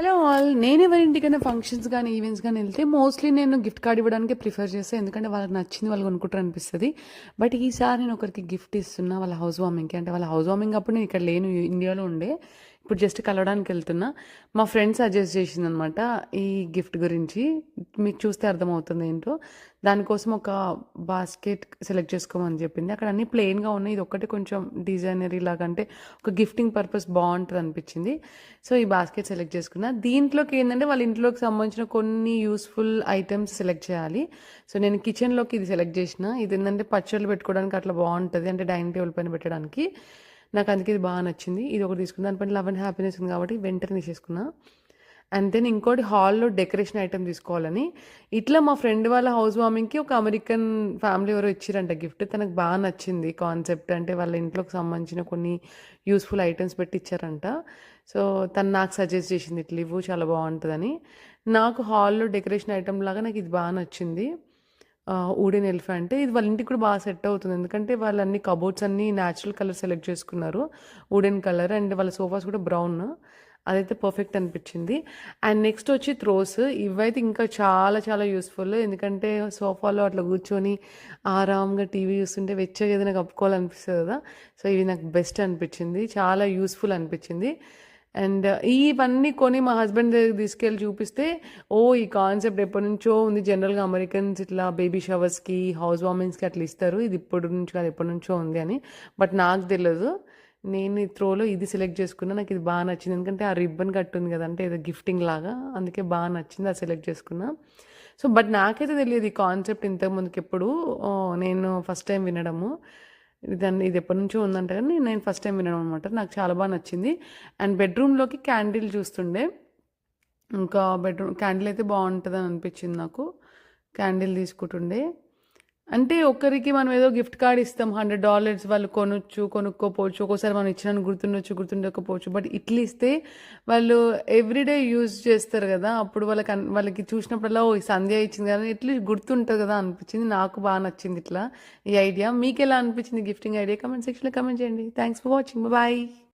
Hello all. నేను ఎవరింటికైనా functions కానీ events కానీ వెళ్తే మోస్ట్లీ నేను గిఫ్ట్ కార్డ్ ఇవ్వడానికి ప్రిఫర్ చేస్తాను ఎందుకంటే వాళ్ళకి నచ్చింది వాళ్ళు కొనుక్కుంటారు అనిపిస్తుంది. బట్ ఈసారి నేను ఒకరికి గిఫ్ట్ ఇస్తున్నా వాళ్ళ హౌస్ వార్మింగ్కి అంటే వాళ్ళ హౌస్ వార్మింగ్ అప్పుడు నేను ఇక్కడ లేను ఇండియాలో ఉండే. ఇప్పుడు జస్ట్ కలవడానికి వెళ్తున్నా మా ఫ్రెండ్ సజెస్ట్ చేసింది అనమాట ఈ గిఫ్ట్ గురించి. మీకు చూస్తే అర్థమవుతుంది ఏంటో. దానికోసం ఒక బాస్కెట్ సెలెక్ట్ చేసుకోమని చెప్పింది. అక్కడ అన్ని ప్లెయిన్గా ఉన్నాయి. ఇది ఒక్కటి కొంచెం డిజైనరీ లాగా అంటే ఒక గిఫ్టింగ్ పర్పస్ బాగుంటుంది అనిపించింది సో ఈ బాస్కెట్ సెలెక్ట్ చేసుకున్నా. దీంట్లోకి ఏంటంటే వాళ్ళ ఇంట్లోకి సంబంధించిన కొన్ని యూస్ఫుల్ ఐటమ్స్ సెలెక్ట్ చేయాలి. సో నేను కిచెన్లోకి ఇది సెలెక్ట్ చేసిన. ఇది ఏంటంటే పచ్చళ్ళు పెట్టుకోవడానికి అట్లా బాగుంటుంది. అంటే డైనింగ్ టేబుల్ పైన పెట్టడానికి. నాకు అందుకే ఇది బాగా నచ్చింది. ఇది ఒకటి తీసుకున్నా. దానిపైన లవ్ అండ్ హ్యాపీనెస్ ఉంది కాబట్టి వెంటనే తీసేసుకున్నా. అండ్ దెన్ ఇంకోటి హాల్లో డెకరేషన్ ఐటమ్ తీసుకోవాలని. ఇట్లా మా ఫ్రెండ్ వాళ్ళ హౌస్ వార్మింగ్కి ఒక అమెరికన్ ఫ్యామిలీ ఎవరో ఇచ్చారంట గిఫ్ట్. తనకు బాగా నచ్చింది కాన్సెప్ట్. అంటే వాళ్ళ ఇంట్లోకి సంబంధించిన కొన్ని యూస్ఫుల్ ఐటమ్స్ పెట్టి ఇచ్చారంట. సో తను నాకు సజెస్ట్ చేసింది ఇట్లా ఇవ్వు చాలా బాగుంటుందని. నాకు హాల్లో డెకరేషన్ ఐటమ్ లాగా నాకు ఇది బాగా నచ్చింది. ఊడెన్ అంటే ఇది వాళ్ళ ఇంటికి కూడా బాగా సెట్ అవుతుంది. ఎందుకంటే వాళ్ళు అన్ని కబోర్డ్స్ అన్ని న్యాచురల్ కలర్ సెలెక్ట్ చేసుకున్నారు. వుడెన్ కలర్ అండ్ వాళ్ళ సోఫాస్ కూడా బ్రౌన్ అదైతే పర్ఫెక్ట్ అనిపించింది. అండ్ నెక్స్ట్ వచ్చి త్రోస్ ఇవైతే ఇంకా చాలా చాలా యూస్ఫుల్ ఎందుకంటే సోఫాలో అట్లా కూర్చొని ఆరామ్గా టీవీ చూస్తుంటే వెచ్చగా ఏదైనా కప్పుకోవాలనిపిస్తుంది కదా. సో ఇవి నాకు బెస్ట్ అనిపించింది. చాలా యూస్ఫుల్ అనిపించింది. అండ్ ఇవన్నీ కొని మా హస్బెండ్ దగ్గర తీసుకెళ్ళి చూపిస్తే ఓ ఈ కాన్సెప్ట్ ఎప్పటి నుంచో ఉంది. జనరల్గా అమెరికన్స్ ఇట్లా బేబీ షవర్స్కి హౌస్ వార్మింగ్స్కి అట్లా ఇస్తారు. ఇది ఇప్పటి నుంచి కాదు ఎప్పటి నుంచో ఉంది అని. బట్ నాకు తెలియదు నేను ఈ త్రోలో ఇది సెలెక్ట్ చేసుకున్నా. నాకు ఇది బాగా నచ్చింది. ఎందుకంటే ఆ రిబ్బన్ కట్టుంది కదా అంటే ఏదో గిఫ్టింగ్ లాగా. అందుకే బాగా నచ్చింది అది సెలెక్ట్ చేసుకున్నా. సో బట్ నాకైతే తెలియదు ఈ కాన్సెప్ట్ ఇంతకుముందుకు ఎప్పుడు నేను ఫస్ట్ టైం వినడము. దాన్ని ఇది ఎప్పటి నుంచో ఉందంట కానీ నేను ఫస్ట్ టైం వినడం అనమాట నాకు చాలా బాగా నచ్చింది. అండ్ బెడ్రూమ్లోకి క్యాండిల్ చూస్తుండే. ఇంకా బెడ్రూమ్ క్యాండిల్ అయితే బాగుంటుందని అనిపించింది నాకు. క్యాండిల్ తీసుకుంటుండే. అంటే ఒకరికి మనం ఏదో గిఫ్ట్ కార్డ్ ఇస్తాం హండ్రెడ్ డాలర్స్ వాళ్ళు కొనొచ్చు కొనుక్కోపోవచ్చు ఒక్కోసారి మనం ఇచ్చిన గుర్తుండొచ్చు గుర్తుండకపోవచ్చు బట్ ఇట్లా ఇస్తే వాళ్ళు ఎవ్రీడే యూజ్ చేస్తారు కదా అప్పుడు వాళ్ళకి అన్- వాళ్ళకి చూసినప్పుడల్లా ఓ సంధ్య ఇచ్చింది కదా ఇట్లా గుర్తుంటుంది కదా అనిపించింది నాకు బాగా నచ్చింది ఇట్లా ఈ ఐడియా మీకు ఎలా అనిపించింది గిఫ్టింగ్ ఐడియా కమెంట్ సెక్షన్లో కమెంట్ చేయండి. Thanks for watching bye